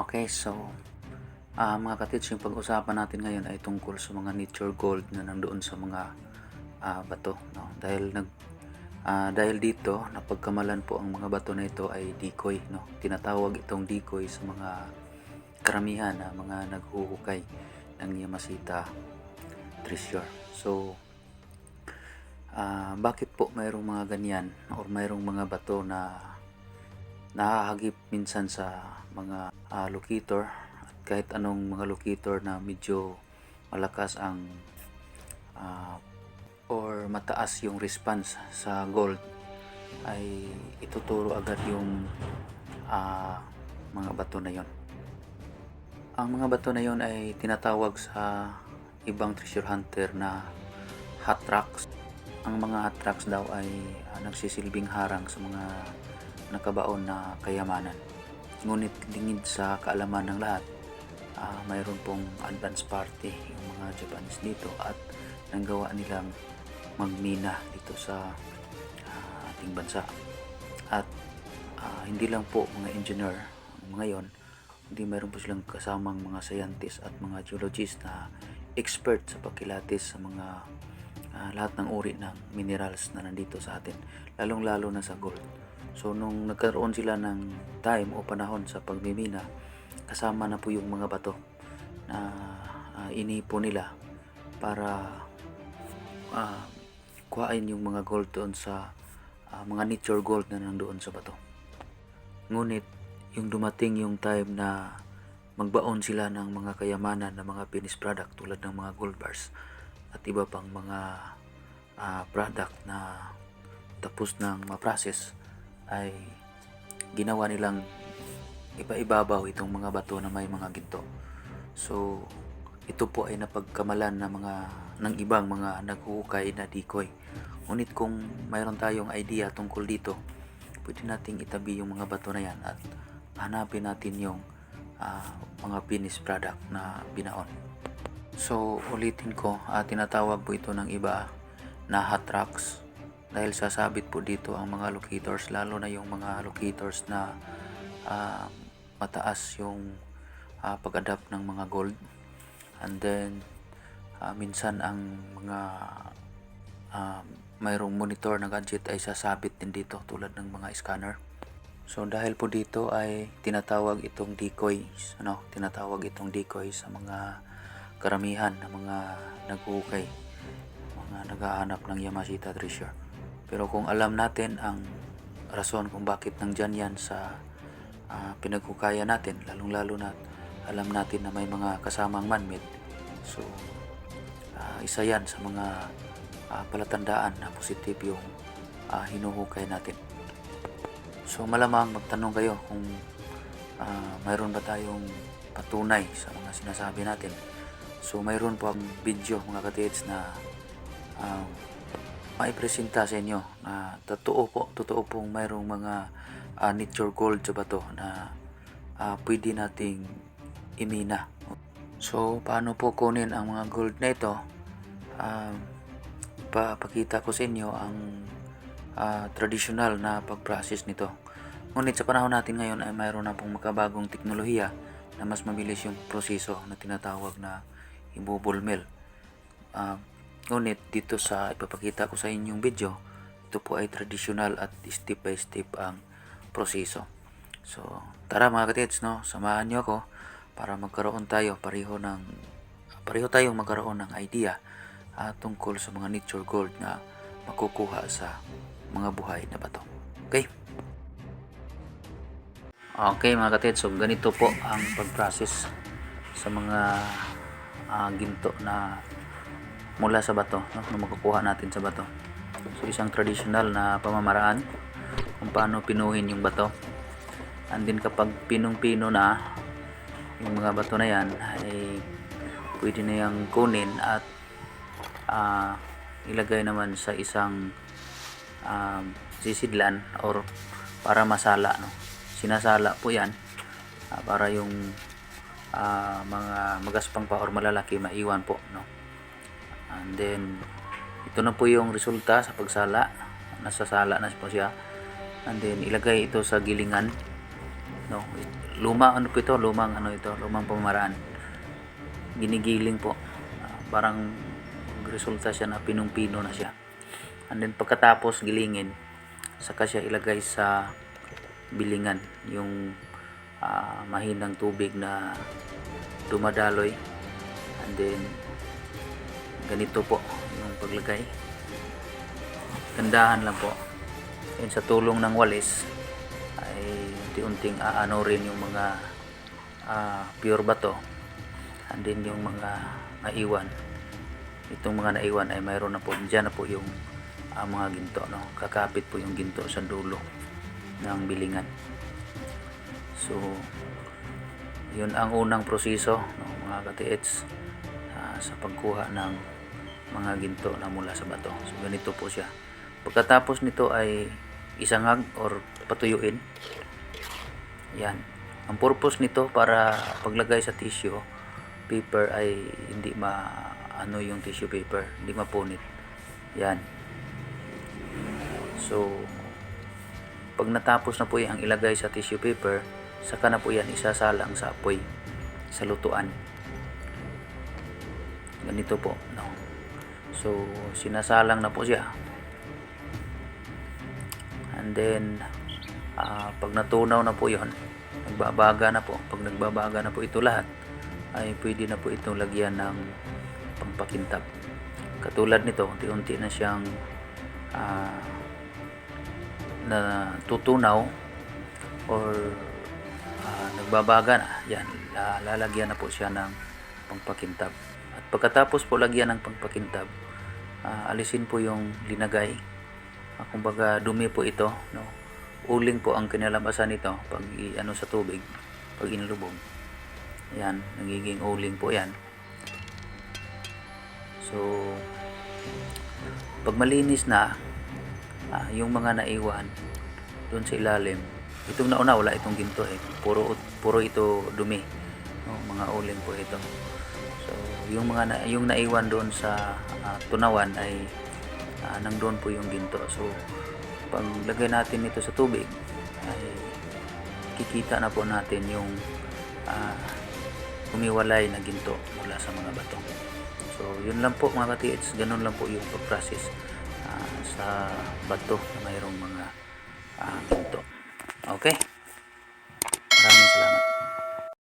Okay, so ah mga katits, yung pag-usapan natin ngayon ay tungkol sa mga nature gold na nandoon sa mga ah, bato. No? Dahil nag ah, dahil dito, napagkamalan po ang mga bato na ito ay decoy. No? Tinatawag itong decoy sa mga karamihan na mga naghuhukay ng Yamasita treasure. So, ah, bakit po mayroong mga ganyan or mayroong mga bato na nahahagip minsan sa mga ah, locator at kahit anong mga locator na medyo malakas ang ah, or mataas yung response sa gold ay ituturo agad yung ah, mga bato na yon. Ang mga bato na yon ay tinatawag sa ibang treasure hunter na hot rocks. Ang mga hot rocks daw ay ah, nagsisilbing harang sa mga nakabaon na kayamanan. Ngunit lingid sa kaalaman ng lahat, ah, mayroon pong advance party yung mga Japanese dito at nanggawa nilang magmina dito sa ah, ating bansa. At ah, hindi lang po mga engineer ang mga yon, hindi mayroon po silang kasamang mga scientists at mga geologists na expert sa pagkilatis sa mga ah, lahat ng uri ng minerals na nandito sa atin, lalong-lalo na sa gold. So nung nagkaroon sila ng time o panahon sa pagmimina, kasama na po yung mga bato na ah, inipo nila para ah, kuhain yung mga gold doon sa ah, mga nature gold na nandoon sa bato. Ngunit yung dumating yung time na magbaon sila ng mga kayamanan ng mga finished product tulad ng mga gold bars at iba pang mga ah, product na tapos ng ma-process ay ginawa nilang iba-ibabaw itong mga bato na may mga ginto. So, ito po ay napagkamalan ng mga ng ibang mga naghuhukay na decoy. Ngunit kung mayroon tayong idea tungkol dito, pwede nating itabi yung mga bato na yan at hanapin natin yung ah, mga finished product na binaon. So, ulitin ko, ah, tinatawag po ito ng iba na hot rocks dahil sasabit po dito ang mga locators lalo na yung mga locators na ah, mataas yung ah, pag-adapt ng mga gold. And then ah, minsan ang mga ah, mayroong monitor na gadget ay sasabit din dito tulad ng mga scanner. So dahil po dito ay tinatawag itong decoy ano tinatawag itong decoy sa mga karamihan ng mga naghuhukay mga naghahanap ng Yamashita treasure pero kung alam natin ang rason kung bakit nandyan yan sa ah, pinaghukaya natin, lalong-lalo na alam natin na may mga kasamang man-made. So, ah, isa yan sa mga ah, palatandaan na positive yung ah, hinuhukay natin. So, malamang magtanong kayo kung ah, mayroon ba tayong patunay sa mga sinasabi natin. So, mayroon po ang video mga katids na ah, maipresenta sa inyo na totoo po, totoo pong mayroong mga ah, nature gold sa bato na ah, pwede nating imina. So, paano po kunin ang mga gold na ito? Um, papakita ko sa inyo ang ah, traditional na pag-process nito. Ngunit sa panahon natin ngayon ay mayroon na pong makabagong teknolohiya na mas mabilis yung proseso na tinatawag na immovable mill. Ngunit dito sa ipapakita ko sa inyong video, ito po ay traditional at step by step ang proseso. So, tara mga katids, no? Samahan niyo ako para magkaroon tayo pareho ng pareho tayong magkaroon ng idea ah, tungkol sa mga nature gold na makukuha sa mga buhay na bato. Okay? Okay mga katids, so ganito po ang pag-process sa mga ah, ginto na mula sa bato no? na makukuha natin sa bato. So isang traditional na pamamaraan kung paano pinuhin yung bato. And then kapag pinong-pino na yung mga bato na yan ay pwede na yung kunin at ah, ilagay naman sa isang um, sisidlan or para masala no? Sinasala po yan ah, para yung ah, mga magaspang pa or malalaki maiwan po no And then, ito na po yung resulta sa pagsala. Nasasala na po siya. And then, ilagay ito sa gilingan. No? luma ano po ito, lumang ano ito, lumang pamaraan. Ginigiling po. Ah, parang resulta siya na pinong-pino na siya. And then pagkatapos gilingin, saka siya ilagay sa bilingan yung ah, mahinang tubig na dumadaloy. And then ganito po yung paglagay. Gandahan lang po. Yun sa tulong ng walis ay unti-unting aano rin yung mga ah, pure bato and then yung mga naiwan itong mga naiwan ay mayroon na po dyan na po yung ah, mga ginto no? kakapit po yung ginto sa dulo ng bilingan so yun ang unang proseso no, mga katiits ah, sa pagkuha ng mga ginto na mula sa bato. So ganito po siya. Pagkatapos nito ay isangag or patuyuin. Yan. Ang purpose nito para paglagay sa tissue paper ay hindi ma ano yung tissue paper hindi mapunit. Yan. So pag natapos na po yan ang ilagay sa tissue paper saka na po yan isasalang sa apoy sa lutuan. Ganito po. No so sinasalang na po siya. And then ah, pag natunaw na po yon nagbabaga na po. Pag nagbabaga na po ito lahat ay pwede na po itong lagyan ng pangpakintab katulad nito unti-unti na siyang ah, na tutunaw or ah, nagbabaga na. Yan la- lalagyan na po siya ng pangpakintab at pagkatapos po lagyan ng pangpakintab ah, alisin po yung linagay. Ah, kumbaga dumi po ito no? Uling po ang kinalabasan nito pag ano sa tubig pag inilubog yan nagiging uling po yan. So pag malinis na ah, yung mga naiwan doon sa ilalim itong nauna wala itong ginto eh. Puro puro ito dumi? Mga uling po ito. So yung mga na, yung naiwan doon sa ah, tunawan ay ah, nandun po yung ginto. So pag lagay natin ito sa tubig ay kikita na po natin yung ah, umiwalay na ginto mula sa mga bato. So yun lang po mga katiits ganun lang po yung pag-process ah, sa bato na mayroong mga ah, ginto. Okay